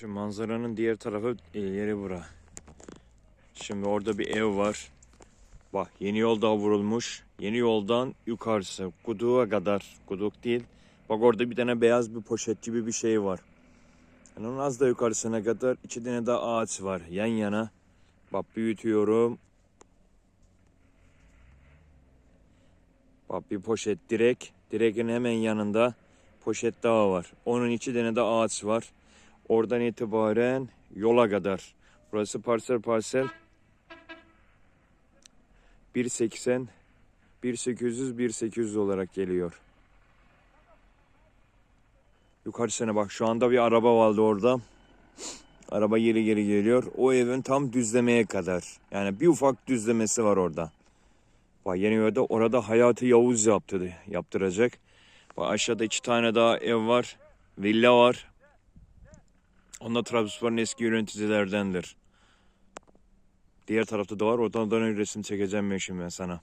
Şu manzaranın diğer tarafı e, yeri bura. Şimdi orada bir ev var. Bak yeni yol daha vurulmuş. Yeni yoldan yukarısı. Kuduğa kadar. Kuduk değil. Bak orada bir tane beyaz bir poşet gibi bir şey var. Yani onun az da yukarısına kadar iki tane de ağaç var yan yana. Bak büyütüyorum. Bak bir poşet direk. Direkin hemen yanında poşet daha var. Onun iki tane de ağaç var. Oradan itibaren yola kadar. Burası parsel parsel. 1.80 1.800 1.800 olarak geliyor. Yukarısına bak şu anda bir araba vardı orada. Araba geri geri geliyor. O evin tam düzlemeye kadar. Yani bir ufak düzlemesi var orada. Bak yeni yolda orada Hayati Yavuz yaptı, yaptıracak. Bak aşağıda iki tane daha ev var. Villa var. Onlar Trabzonspor'un eski yöneticilerdendir. Diğer tarafta da var. Oradan da resim çekeceğim ben şimdi ben sana.